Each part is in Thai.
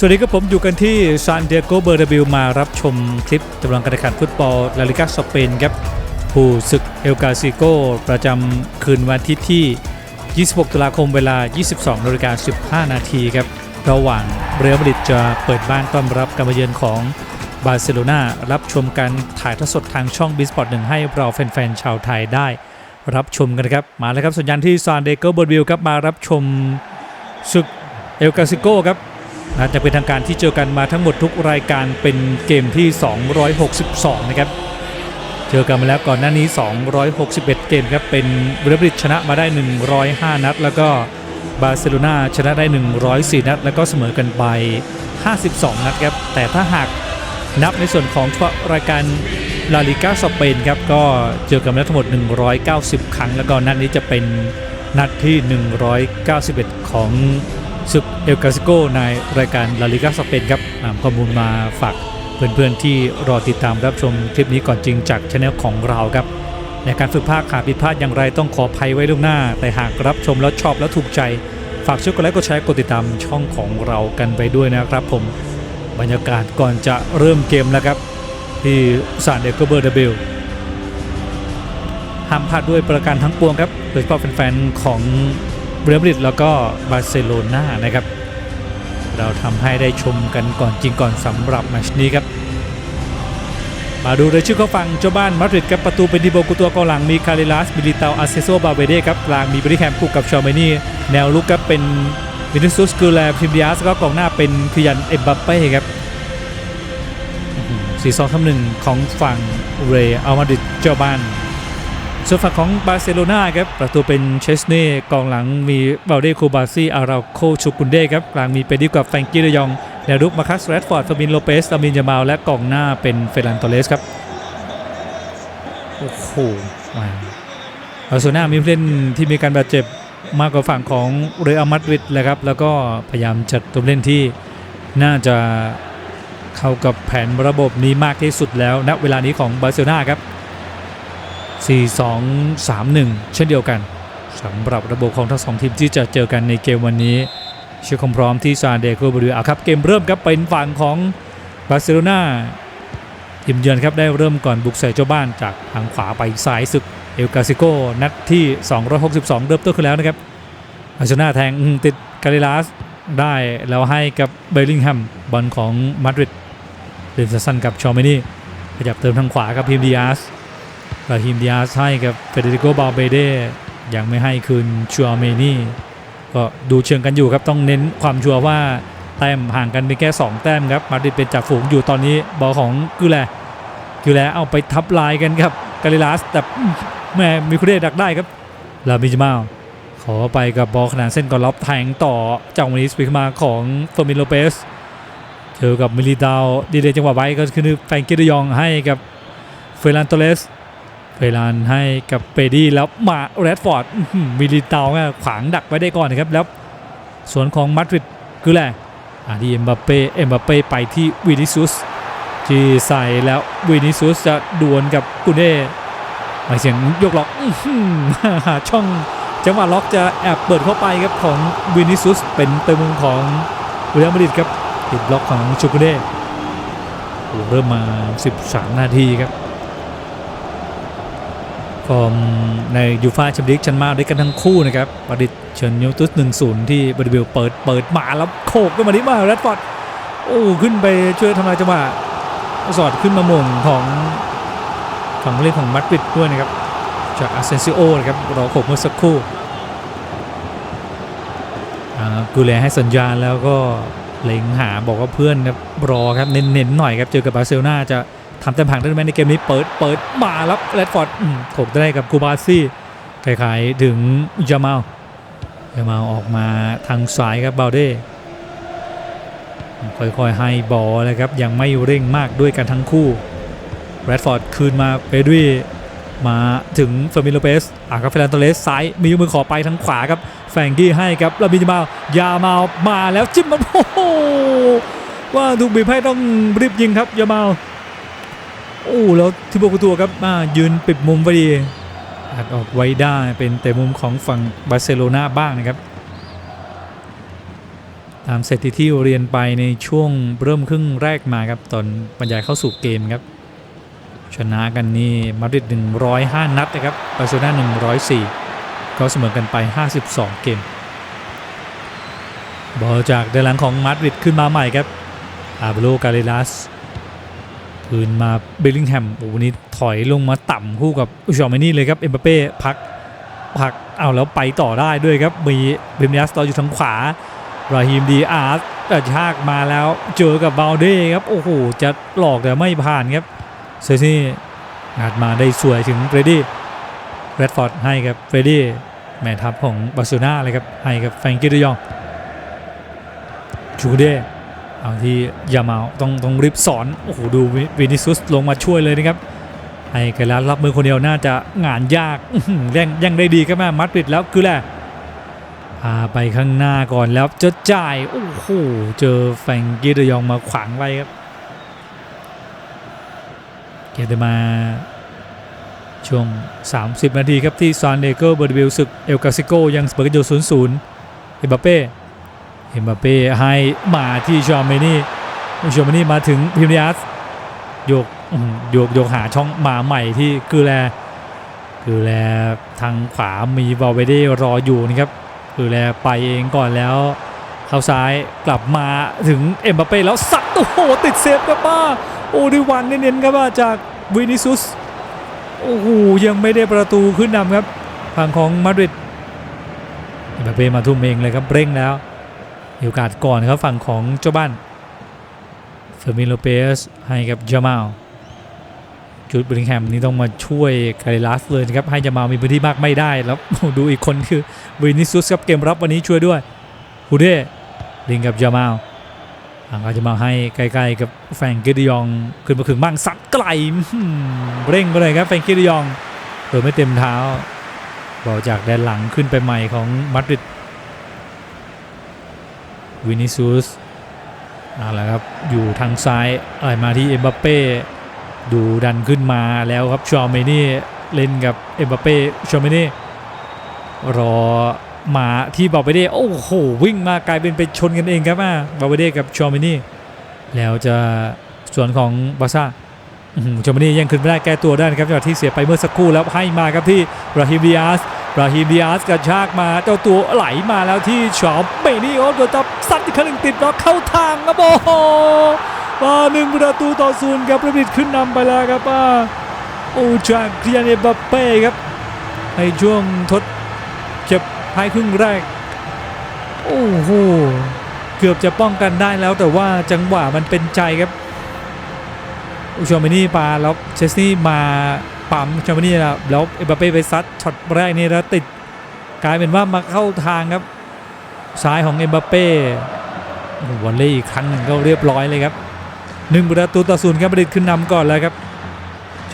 สวัสดีครับผมอยู่กันที่ซานเดียโกเบอร์ดบิลมารับชมคลิปจำลองการแข่งขันฟุตบอลลาลิกาสเปนครับผู้ศึกเอลกาซิโกประจำคืนวันอาทิตย์ที่ 26 ตุลาคมเวลา 22นาฬิกา15 นาทีครับระหว่างเรอัลมาดริดจะเปิดบ้านต้อนรับการมาเยือนของบาร์เซโลนารับชมการถ่ายทอดสดทางช่องบิสปอร์ตหนึ่งให้เราแฟนๆชาวไทยได้รับชมกันนะครับมาแล้วครับสัญญาณที่ซานเดโกเบอร์บิลครับมารับชมศึกเอลกาซิโกครับ น่าจะเป็นทางการที่เจอกันมาทั้งหมดทุกรายการเป็นเกมที่ 262 นะครับ เจอกันมาแล้วก่อนหน้านี้ 261 เกมครับ เป็นเรอัลมาดริดชนะมาได้ 105 นัด แล้วก็บาร์เซโลนาชนะได้ 104 นัด แล้วก็เสมอกันไป 52 นัดครับ แต่ถ้าหากนับในส่วนของเฉพาะรายการลาลิกาสเปนครับก็เจอกันมาแล้วทั้งหมด 190 ครั้ง แล้วก็นัดนี้จะเป็นนัดที่ 191 ของ ศึกเอลกาซิโกในรายการลาลิกาสเปนครับนำข้อมูลมาฝากเพื่อนๆที่รอติดตามรับชมคลิปนี้ก่อนจริงจากช anel ของเราครับ ในการฝึกภาคขาดผิดพลาดอย่างไรต้องขออภัยไว้ล่วงหน้า แต่หากรับชมแล้วชอบแล้วถูกใจ ฝากช่วยกดไลค์กดแชร์กดติดตามช่องของเรากันไปด้วยนะครับผมบรรยากาศก่อนจะเริ่มเกมแล้วครับ ที่ซานเดโกเบอร์ดเบลห้ามพลาดด้วยประการทั้งปวงครับโดยเฉพาะแฟนๆของ เรอัลมาดริดแล้วก็บาร์เซโลนานะครับ เราทำให้ได้ชมกันก่อนจริงก่อนสำหรับแมชนี้ครับ มาดูรายชื่อเข้าฟังเจ้าบ้านมาดริดครับประตูเป็นดิโบกุตัวกองหลังมีคาริลัสมิลิตาอาเซโซบาเวเดครับกลางมีบริแคมคู่กับชอเมนี่แนวลุกครับเป็นวินิซุสกูแลพิมดิอาสก็กองหน้าเป็นคิยันเอ็มบัปเป้ครับสี่สองทำหนึ่งของฝั่งเรอัลมาดริดเจ้าบ้าน ส่วนฝั่งของบาร์เซโลนาครับประตูเป็นเชสเน่กองหลังมีเบลเดโคบาซีอาราโคชูกุนเด้ครับกลางมีเปดิกับแฟงกี้เดยองแนวรุกมาคัสแรดฟอร์ดฟาบินโลเปสลามินยามาลและกองหน้าเป็นเฟรันโตเลสครับโอ้โหว้าบาร์เซโลนามีผู้เล่นที่มีการบาดเจ็บมากกว่าฝั่งของเรอัลมาดริดเลยครับแล้วก็พยายามจัดตัวเล่นที่น่าจะเข้ากับแผนระบบนี้มากที่สุดแล้วณเวลานี้ของบาร์เซโลนาครับ 4-2-3-1 เช่นเดียวกันสำหรับระบบของทั้งสองทีมที่จะเจอกันในเกมวันนี้เชื่อความพร้อมที่ซานเดโกบริอาครับเกมเริ่มครับเป็นฝั่งของบาร์เซโลนาทีมเยือนครับได้เริ่มก่อนบุกใส่เจ้าบ้านจากทางขวาไปซ้ายศึกเอลกาซิโกนัดที่ 262 เริ่มต้นขึ้นแล้วนะครับบาร์เซโลนาแทงติดกาลิลัสได้แล้วให้กับเบลลิงแฮมบอลของมาดริดเดนสั้นกับชอมินี่ขยับเติมทางขวาครับพิมดิอาส ราฮิมดิอาสให้กับเฟเดริโกบาเบเดยังไม่ให้คืนชัวเมนี่ก็ดูเชิงกันอยู่ครับต้องเน้นความชัวร์ว่าแต้มห่างกันเพียงแค่2แต้มครับมาดริดเป็นจ่าฝูงอยู่ตอนนี้บอลของกิแลกิแลเอาไปทับลายกันครับกาลิลัสแต่แม่มีคุเดดักได้ครับลาบิจมาขอไปกับบอลขนาดเส้นก่อนล็อบแทงต่อจังหวะนี้สปีกมาของเฟอร์มิโลเปสเจอกับมิลิดาวดีเดจังหวะไว้ก็คือแฟงกิดยองให้กับเฟรนันโตเลส เวลานให้กับเปดี้แล้วมาแรดฟอร์ดมิลิตาขวางดักไว้ได้ก่อนนะครับแล้วสวนของมาดริดคือแหละอาดีเอ็มบัปเป้เอ็มบัปเป้ไปที่วินิซุสที่ใส่แล้ววินิซุสจะดวลกับกุเน่หมายเสียงยกล็อกอื้อหือหาช่องจังหวะล็อกจะแอบเปิดเข้าไปครับของวินิซุสเป็นเต็มของเรอัลมาดริดครับติดล็อกของชูกุเน่เริ่มมา 13 นาทีครับ ฟอร์มในยูฟาแชมเปี้ยนลีกชั้นมาด้วยกันทั้งคู่นะครับบาดิดเชิญยูตุส1-0ที่บริเวลเปิดเปิดมาแล้วโขกขึ้นมาที่มาแรดฟอร์ดโอ้ขึ้นไปช่วยทำลายจังหวะสอดขึ้นมามงของฝั่งผู้เล่นของมัดริดด้วยนะครับจากอาเซนซิโอนะครับรอโขกเมื่อสักครู่กูแลให้สัญญาณแล้วก็เล็งหาบอกว่าเพื่อนครับรอครับเน้นๆหน่อยครับเจอกับบาร์เซโลนาจะ ทำแต้มห่างได้ไหมในเกมนี้เปิดเปิดมาแล้วแรดฟอร์ดถกได้กับกูบาซี่คล้ายๆถึงยามาลยามาลออกมาทางซ้ายครับบาเด้ค่อยๆให้บอลเลยครับยังไม่เร่งมากด้วยกันทั้งคู่แรดฟอร์ดคืนมาเปด้วยมาถึงเฟอร์มิโลเปสอะครับเฟรนโตเลสซ้ายมีมือขอไปทางขวาครับแฟรงกี้ให้ครับแลาบินยามาลยามาลมาแล้วจิ้มมาโอ้โหว่าถูกบีบให้ต้องรีบยิงครับยามาล อ้แล้วทิโบกตัวครับมายืนปิดมุมพอดีอัดออกไว้ได้เป็นแต่มุมของฝั่งบาร์เซโลนาบ้างนะครับ ตามสถิติที่เรียนไปในช่วงเริ่มครึ่งแรกมาครับ ตอนบรรยายเข้าสู่เกมครับ ชนะกันนี่มาดริด105 นัดนะครับบาร์เซโลนา104 ก็เสมอกันไป 52 เกม บอลจากด้านหลังของมาดริดขึ้นมาใหม่ครับอาเบโลกาเลลัส คืนมาเบลลิงแฮมโอ้โหวันนี้ถอยลงมาต่ำคู่กับอุชอมนี่เลยครับเอ็มบัปเป้พักพักเอาแล้วไปต่อได้ด้วยครับ มีเบมยัสต่ออยู่ทางขวาราฮิมดีอาร์ตชากมาแล้วเจอกับบาลเด้ครับ โอ้โห จะหลอกแต่ไม่ผ่านครับเซซี่งัดมาได้สวยถึงเฟรดดี้แรดฟอร์ดให้กับเฟรดดี้แม่ทัพของบาร์เซโลนาเลยครับ ให้กับแฟรงกี้ดยองจูเด้ เอาที่ยามาลต้องต้องรีบสอน โอ้โห ดูวินิซุสลงมาช่วยเลยนะครับให้ไกลารับมือคนเดียวน่าจะงานยากอื้ยังยังได้ดีครับแม่มัดปิดแล้วคือแหละพาไปข้างหน้าก่อนแล้วจะจ่าย โอ้โห เจอแฟงกี้เดยองมาขวางไว้ครับ เกียรติมาช่วง 30 นาทีครับที่ซานเดโกเบอร์ดิวิลศึกเอลกาซิโกยังสเปอร์กอยู่ศูนย์ศูนย์เอ็มบัปเป้ เอ็มบัปเป้ให้มาที่ชอมเมนี่ชอมเมนี่มาถึงพิมยาสโยกโยกโยกหาช่องมาใหม่ที่คือแลคือแลทางขวามีบอลเวเดรออยู่นะครับคือแลไปเองก่อนแล้ว เข้าซ้ายกลับมาถึงเอ็มบัปเป้แล้วสัดโอ้โหติดเซฟครับป้าโอ้ดิวันเน้นๆครับว่าจากวินิซุสโอ้โหยังไม่ได้ประตูขึ้นนำครับฝั่งของมาดริดเอ็มบัปเป้มาทุ่มเองเลยครับเร่งแล้ว มีโอกาสก่อนครับฝั่งของเจ้าบ้านเฟอร์มิโลเปสให้กับจามาลจูดบริงแฮมนี่ต้องมาช่วยคาริลัสเลยนะครับให้จามาลมีพื้นที่มากไม่ได้แล้วดูอีกคนคือวินิซุสครับเกมรับวันนี้ช่วยด้วยฮูเด้ลิงกับจามาลหลังอาจะมาให้ใกล้ๆกับแฟงกิดยองขึ้นมาถึงมั่งซัดไกลเร่งไปเลยครับแฟงกิดยองโดยไม่เต็มเท้าบอลจากแดนหลังขึ้นไปใหม่ของมาดริด วินิซุสเอาละครับอยู่ทางซ้ายอะไรมาที่เอ็มบัปเป้ดูดันขึ้นมาแล้วครับชอเมนี่เล่นกับเอ็มบัปเป้ชอเมนี่รอมาที่บาเบเด้โอ้โหวิ่งมากลายเป็นไปชนกันเองครับอะบาเบเด้กับชอเมนี่แล้วจะส่วนของบาซ่าอื้อหือชอมินี่ยังขึ้นไม่ได้แก้ตัวได้นะครับจากที่เสียไปเมื่อสักครู่แล้วให้มาครับที่ราฮิมดิอาส ราฮิมดิอาสกระชากมาเจ้าตัวไหลมาแล้วที่ชอมเมนี่โอ้ตัวจับซัดอีกครั้งหนึ่งติดล็อกเข้าทางครับโอ้โหมาหนึ่งประตูต่อศูนย์ครับประดิษฐ์ขึ้นนำไปแล้วครับอ่าโอ้จากเคียนเอบัปเป้ครับ ในช่วงทดเจ็บท้ายครึ่งแรก โอ้โหเกือบจะป้องกันได้แล้วแต่ว่าจังหวะมันเป็นใจครับอุชอมินี่ปาแล้วเชสนี่มา ปั๊มชอมินี่แล้วแล้วเอ็มบัปเป้ไปซัดช็อตแรกนี่แล้วติดกลายเป็นว่ามาเข้าทางครับซ้ายของเอ็มบัปเป้วอลเล่อีกครั้งหนึ่งก็เรียบร้อยเลยครับหนึ่งประตูต่อศูนย์ครับประดิษฐ์ขึ้นนำก่อนแล้วครับ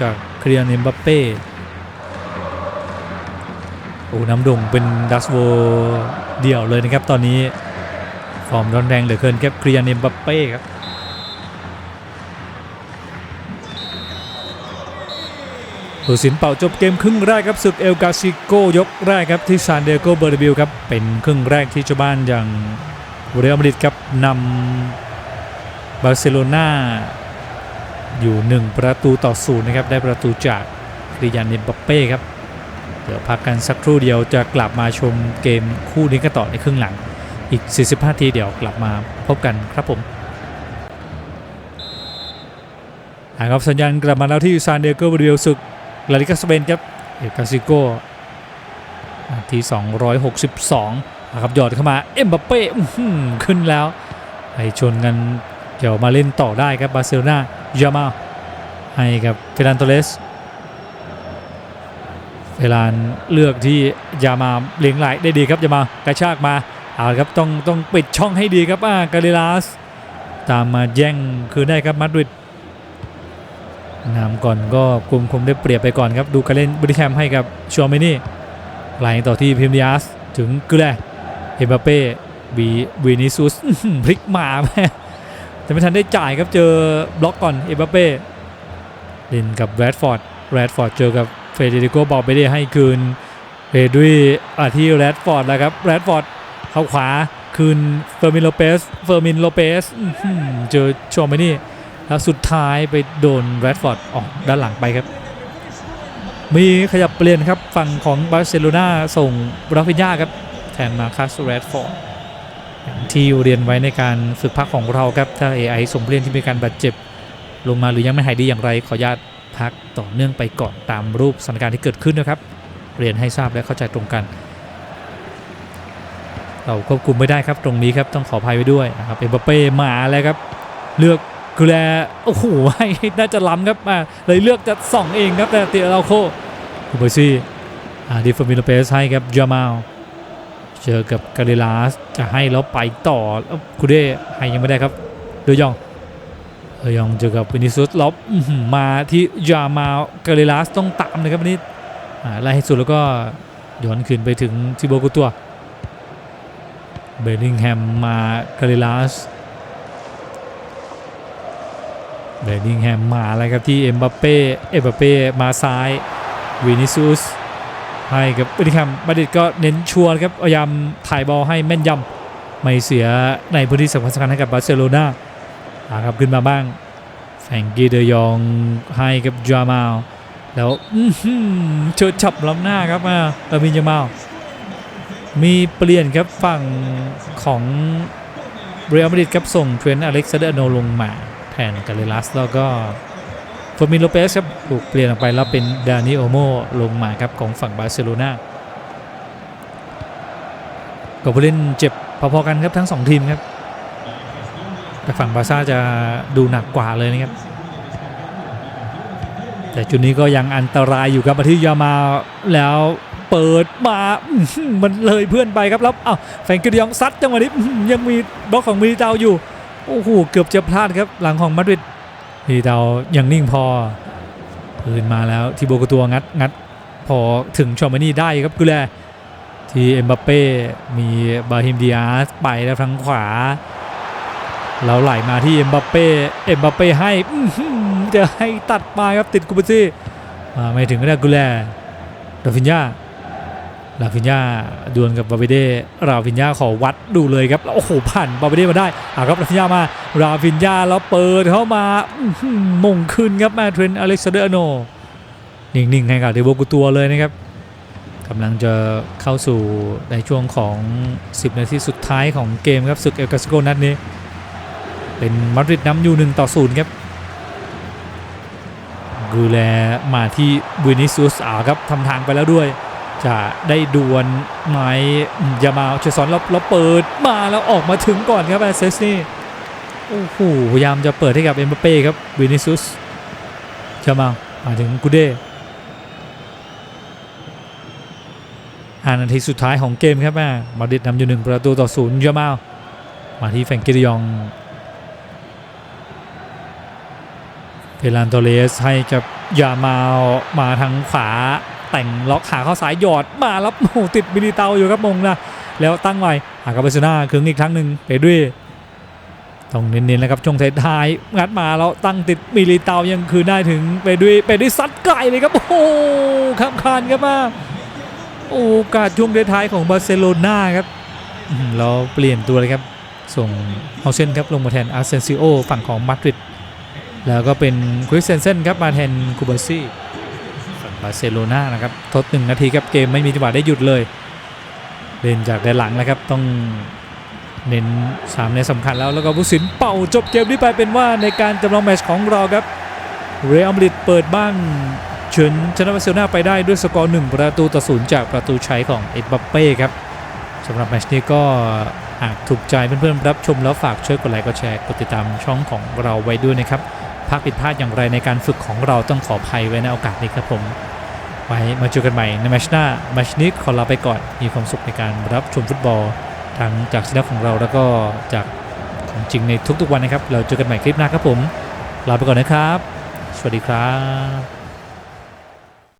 จากเคลียร์เอ็มบัปเป้โอ้น้ำดงเป็นดัสโวเดี่ยวเลยนะครับตอนนี้ ฟอร์มร้อนแรงเหลือเกินครับเคลียร์เนมบัปเป้ครับ ผู้สินเป่าจบเกมครึ่งแรกครับศึกเอลกาซิโกยกแรกครับที่ซานเดโกเบอร์บิลครับเป็นครึ่งแรกที่เจ้าบ้านอย่างเรอัลมาดริดครับนำบาร์เซโลนาอยู่ 1 ประตูต่อศูนย์นะครับได้ประตูจากคริยานเนบัปเป้ครับเดี๋ยวพักกันสักครู่เดียวจะกลับมาชมเกมคู่นี้กันต่อในครึ่งหลัง อีก 45 ทีเดี๋ยวกลับมาพบกันครับผมอ่าครับสัญญาณกลับมาแล้วที่ซานเดโกบริเวลศึก ลาลิกาสเปนครับเอกาซิโกนาที 262นะครับหยอดเข้ามาเอ็มบัปเป้ขึ้นแล้วไปชนกันเกี่ยวมาเล่นต่อได้ครับบาร์เซโลนายามาให้กับเฟรนันโตเลสเวลานเลือกที่ยามาเลี้ยงไหลได้ดีครับยามากระชากมาเอาครับต้องต้องปิดช่องให้ดีครับอ่ากาลิลาส ตามมาแย่งคืนได้ครับมาดริด นำก่อนก็คุมคมได้เปรียบไปก่อนครับ ดูการเล่นบริแคมให้กับชัวเมนี่ไหลต่อที่พิมดิอาสถึงกแลเอมบัปเป้บีวีนิซุสพลิกมาแม่แต่ไม่ทันได้จ่ายครับเจอบล็อกก่อนเอมบัปเป้เล่นกับแรดฟอร์ดแรดฟอร์ดเจอกับเฟเดริโกบอลไปได้ให้คืนเฟดุยอาที่แรดฟอร์ดแล้วครับแรดฟอร์ดเข้าขวาคืนเฟอร์มินโลเปสเฟอร์มินโลเปสอื้อหือเจอชอมไปนี่ แล้วสุดท้ายไปโดนแรดฟอร์ดออกด้านหลังไปครับ มีขยับเปลี่ยนครับฝั่งของบาร์เซโลนาส่งราฟินยาครับแทนมาคัสแรดฟอร์ดที่เรียนไว้ในการฝึกพักของเราครับ ถ้า AI ส่งผู้เล่นที่มีการบาดเจ็บ ลงมาหรือยังไม่หายดีอย่างไร ขออนุญาตพักต่อเนื่องไปก่อนตามรูปสถานการณ์ที่เกิดขึ้นนะครับ เรียนให้ทราบและเข้าใจตรงกัน เราควบคุมไม่ได้ครับตรงนี้ครับต้องขออภัยไว้ด้วยนะครับเอ็มบัปเป้มาแล้วครับ เลือก กูแลโอ้โหให้น่าจะล้ำครับมาเลยเลือกจะส่องเองครับแต่เตียเราโคคูเบซี่อาดิฟมิโลเปสให้ครับจามาลเจอกับกาเดลาสจะให้แล้วไปต่อแล้วคูเดให้ยังไม่ได้ครับโดยองโดยองเจอกับวินิซุสล็อบมาที่จามาลกาเดลาสต้องตามนะครับวันนี้อ่าไล่ให้สุดแล้วก็ย้อนคืนไปถึงทิโบกุตัวเบลลิงแฮมมาคาริลาส เบลลิงแฮมมาแล้วครับที่เอ็มบัปเป้เอ็มบัปเป้มาซ้ายวินิซูสให้กับบลลิงแฮมมาดิดก็เน้นชัวร์ครับพยายามถ่ายบอลให้แม่นยำไม่เสียในพื้นที่สำคัญสำคัญให้กับบาร์เซโลนาอาครับขึ้นมาบ้างแฟงกี้เดยองให้กับจามาลแล้วอื้อหือเชิดฉับล้ำหน้าครับมาลามินยามาลมีเปลี่ยนครับฝั่งของเรอัลมาดริดครับส่งเทรนต์อเล็กซานเดอร์โนลงมา แทนกาเลลัส แล้วก็ฟอร์มินโลเปสครับถูกเปลี่ยนออกไปแล้วเป็นดานิโอโมลงมาครับของฝั่งบาร์เซโลนาก็ผู้เล่นเจ็บพอๆกันครับทั้งสองทีมครับ แต่ฝั่งบาซ่าจะดูหนักกว่าเลยนะครับ แต่จุดนี้ก็ยังอันตรายอยู่ครับมาที่ยามาแล้วเปิดมา มันเลยเพื่อนไปครับแล้วอ้าวแฟงกิดิองซัดจังหวะนี้ยังมีบล็อกของมิลิเตาอยู่ โอ้โหเกือบจะพลาดครับหลังของมาดริดมิลิเตายังนิ่งพอปืนมาแล้วทีโบกตัวงัดงัดพอถึงชอมานี่ได้ครับกุแลที่เอ็มบัปเป้มีบาฮิมดิอาสไปแล้วทางขวา เราไหลมาที่เอ็มบัปเป้เอ็มบัปเป้ให้จะให้ตัดมาครับติดกูบซี่มาไม่ถึงก็ได้กุแลดาฟินยา ลาฟินยาดวลกับบาเบเดราฟินยาขอวัดดูเลยครับแล้วโอ้โหผ่านบาเบเดมาได้อะครับลาฟินยามาราฟินยาแล้วเปิดเข้ามามงขึ้นครับแม่เทรนอเล็กซานเดอร์โนนิ่งๆให้กับเดโบกุตัวเลยนะครับกำลังจะเข้าสู่ในช่วงของ 10 นาทีสุดท้ายของเกมครับศึกเอลกาสโกนัดนี้ เป็นมาดริดนำอยู่1ต่อ0ครับกูแลมาที่วินิซูสอาครับทำทางไปแล้วด้วย จะได้ดวลไหมยามาเชซอนแล้วแล้วเปิดมาแล้วออกมาถึงก่อนครับแอสเซสนี่โอ้โหพยายามจะเปิดให้กับเอ็มบัปเป้ครับวินิซูสยามามาถึงกูเด้ห้านาทีสุดท้ายของเกมครับแม่มาดิดนำอยู่หนึ่งประตูต่อศูนย์ยามามาที่แฟงกิดิยองเฟรานโตเลสให้กับยามามาทางขวา แต่งล็อกขาเข้าซ้ายหยอดมาแล้วโอ้โหติดมิลิเตาอยู่ครับมงนะแล้วตั้งไว้หากาเบซนาคึงอีกครั้งหนึ่งเปด้วยต้องเน้นๆแล้วครับช่วงท้ายงัดมาแล้วตั้งติดมิลิเตายังคืนได้ถึงเปด้วยเปด้วยซัดไกลเลยครับโอ้โหข้ามคานครับมาโอกาสช่วงท้ายของบาร์เซโลนาครับเราเปลี่ยนตัวเลยครับ ส่งเฮาเซนครับลงมาแทนอาร์เซนซิโอฝั่งของมาดริดแล้วก็เป็นคริสเซนเซนครับมาแทนคูเบอร์ซี่ บาร์เซโลนานะครับทดหนึ่งนาทีครับเกมไม่มีจังหวะได้หยุดเลย เล่นจากด้านหลังนะครับต้องเน้นสามในสำคัญแล้วแล้วก็ผู้สินเป่าจบเกมนี้ไปเป็นว่าในการจำลองแมตช์ของเราครับเรอัลมาดริดเปิดบ้านเฉินชนะบาร์เซโลนาไปได้ด้วยสกอร์1ประตูต่อศูนย์จากประตูชัยของเอ็ดบัปเป้ครับสำหรับแมชนี้ก็หากถูกใจเพื่อนๆรับชมแล้วฝากช่วยกดไลค์กดแชร์กดติดตามช่องของเราไว้ด้วยนะครับพลาดผิดพลาดอย่างไรในการฝึกของเราต้องขออภัยไว้ในโอกาสนี้ครับผม ไว้มาเจอกันใหม่ในแมชหน้าแมชนี้ขอลาไปก่อน มีความสุขในการรับชมฟุตบอล ทั้งจากสนับของเราแล้วก็จากของจริงในทุกๆวันนะครับ เราเจอกันใหม่คลิปหน้าครับผม ลาไปก่อนนะครับ สวัสดีครับ